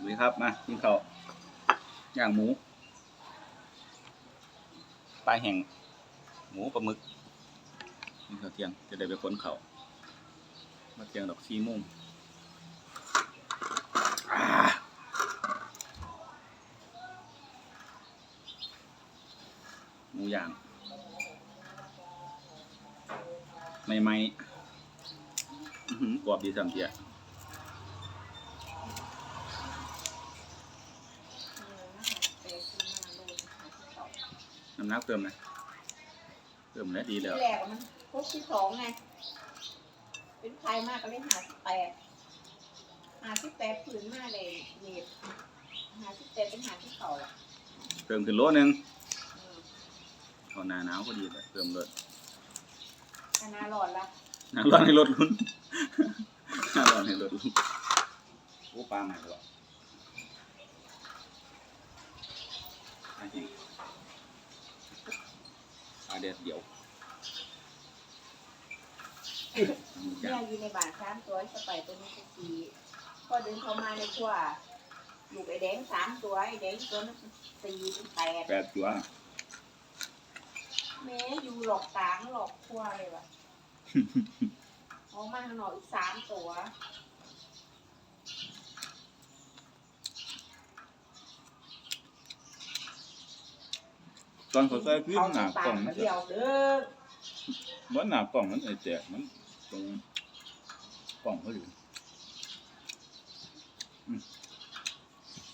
ดูครับมากินข้าวย่างหมูปลาแห้งหมูปลาหมึกกินข้าวเที่ยงจะได้ไปขนเขามาเที่ยงดอกซีมุ่งหมูย่างใหม่ๆอื้อหือกรอบดีสำเตีย น้ำหนักเติมนะเติมแล้วดีแล้วที่แรกมันพบที่สองไง เป็นใครมากก็เลยหาสิบแปดหาสิบแปดผืนมาเลยเน็ตหาสิบแปดเป็นหาที่เขาละเติมขึ้นโลนึงอืมเอาหนาหนาวพอดีเลยเติมเลยคณะหลอดละหนาร้อนให้ลดลุ้นหนาร้อนให้ลดลุ้นโอ้ปลาใหม่แล้วปลาแห้งปลา เด็ดเดี่ยวหมูเนี่ย่ายงอยู่ในบาทสามตัวสไปตัวนี้ก็สีพอเดินเข้ามาในครัวลูกไอ้แดงสามตัวไอ้แดงตัวนั้นสี่เป็นแปดแปดตัวแม้อยู่หลอกกลางหลอกครัวเลยว่ะ ออกมาข้างนอกอีกสามตัว อนเขาใส่ขึ้นเขาหนากปาล่องกมัมานจะเดียวเด้อมันหนากล่องมันไอแจกมันตรงกล่องเขาอยู่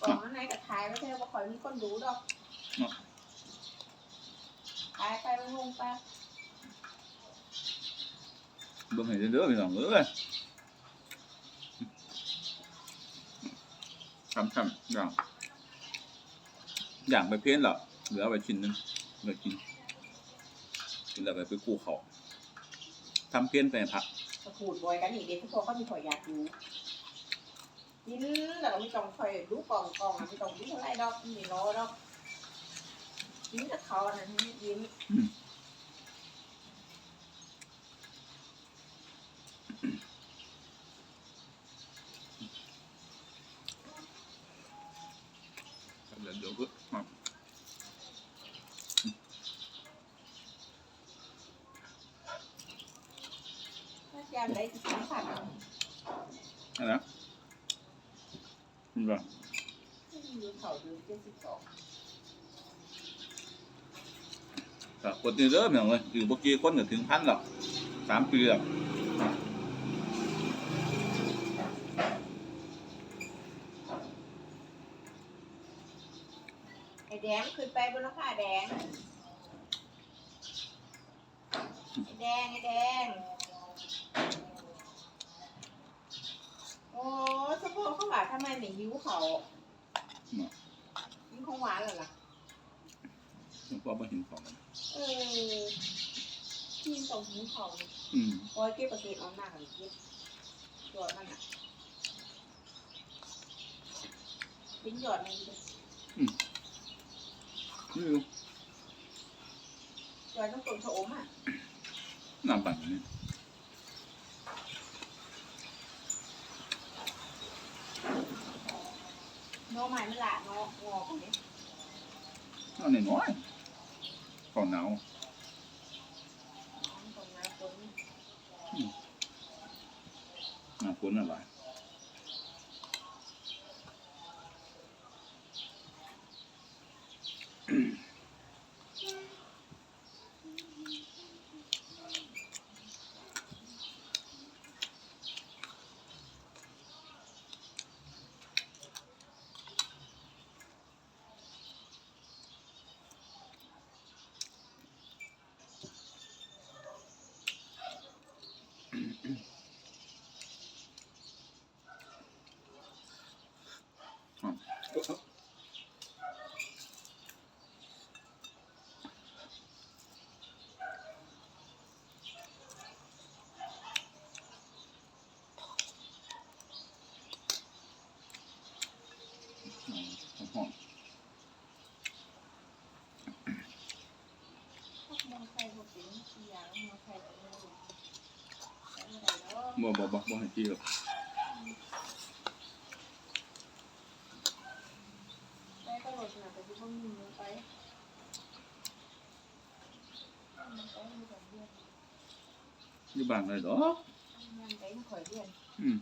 กล่องข้างในกับท้ายไม่ใช่ว่าคอยมีคนดูดอกเนาะขายไปลงไปเบิ่งให้เด้อพี่น้องเอ้ยทำทำอย่างอย่างไปเพ้นหรอ เหลือเอาไปชิ้นหนึงเหลือกินกินแล้วไปไปกู้เขาทำเพ้นไปให้ผักกระขูดบอยกันอีกเด็กทุกคนก็มีขอยอยากดูกินแล้วก็ไม่ต้องคอยดูกล่องกล่องอะไม่ต้องดูเท่าไรดอกมีรอดอกกินกับเขาอันนั้นให้ยิ้ม เดี๋ยวเดี๋ยวก็มา ถ้าแกมได้ที่สำคัญอันนะนี่ป่ะอยู่เขาเดือนเจ็ดสิบสองแต่กดนี่เด้อพี่น้องเลยอยู่เมื่อกี้คนก็ถึงพันหรอกสามปีแล้วไอแดงขึ้นไปบนราคาแดงไอแดงไอแดง สะโพกเขาว่าทำไมไม่ยิ้วเขายิ้วของหวานเหรอล่ะผมก็ไม่เห็นของมันเออที่ตรงยิ้วเขาเนี่ยอืมโอ้ยเก็บประเกตเอาหน้าเลยเก็บตัวมันอะเป็นหยอดในนี้นี่อยู่หยอดต้องต้นชะอมอะน้ำปั่นนี่ โนใหม่ไม่ละโนงอคนนี้เอาหน่อยๆของหนาวตรงนั้นคนหน้าฝนอะไร ะ บ่บ่บ่บ่ให้จี้หรอก นะแต่ที่พวกมึงไปมันไปมันก็เรียน อยู่บ้านเลยดอก มันไปมันข่อยเรียน อืม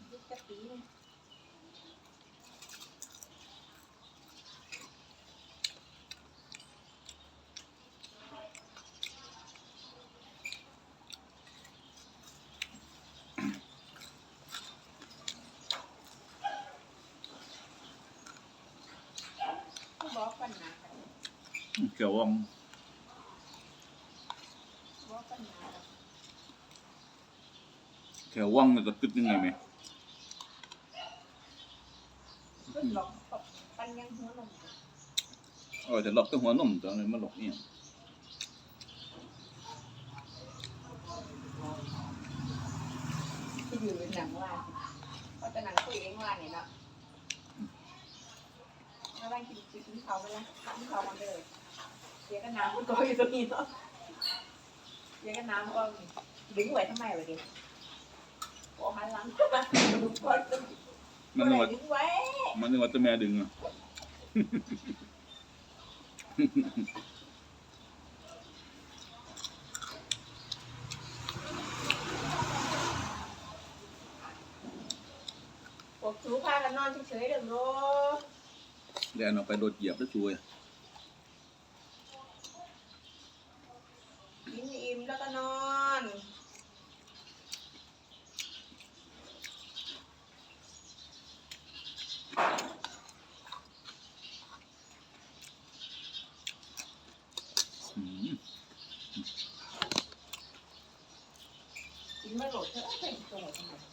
เกี่ยวว่องบอกปัญหาค่ะแถวว่องมันก็ตึกยังไงไหมเพิ่งหลอกปัญญังหัวลงเออแต่หลอกตัวหัวนมตัวนี้มาหลอกเนี่ยที่อยู่เป็นหนังว่าเพราจะหนังคุยเองว่าเนี่ยเนาะแล้วบ้านกินกินเขาไปแล้วกินเขามันเลย เสียกันน้ำมันก็อยู่ตรงนี้เนาะเสียกันน้ำก็ดึงไว้ทำไมวะดิโอ้หันหลังมาดูก่อนมันนึกว่าดึงไว้ มันนึกว่าตัวแม่ดึงอะพวกชูพากันนอนเฉยๆเด้อโลแดนออกไปโดดเหยียบแล้วช่วย กิน อิ่มแล้วก็นอนอืมกินไม่หลดเถอะเป็นตัวทำไม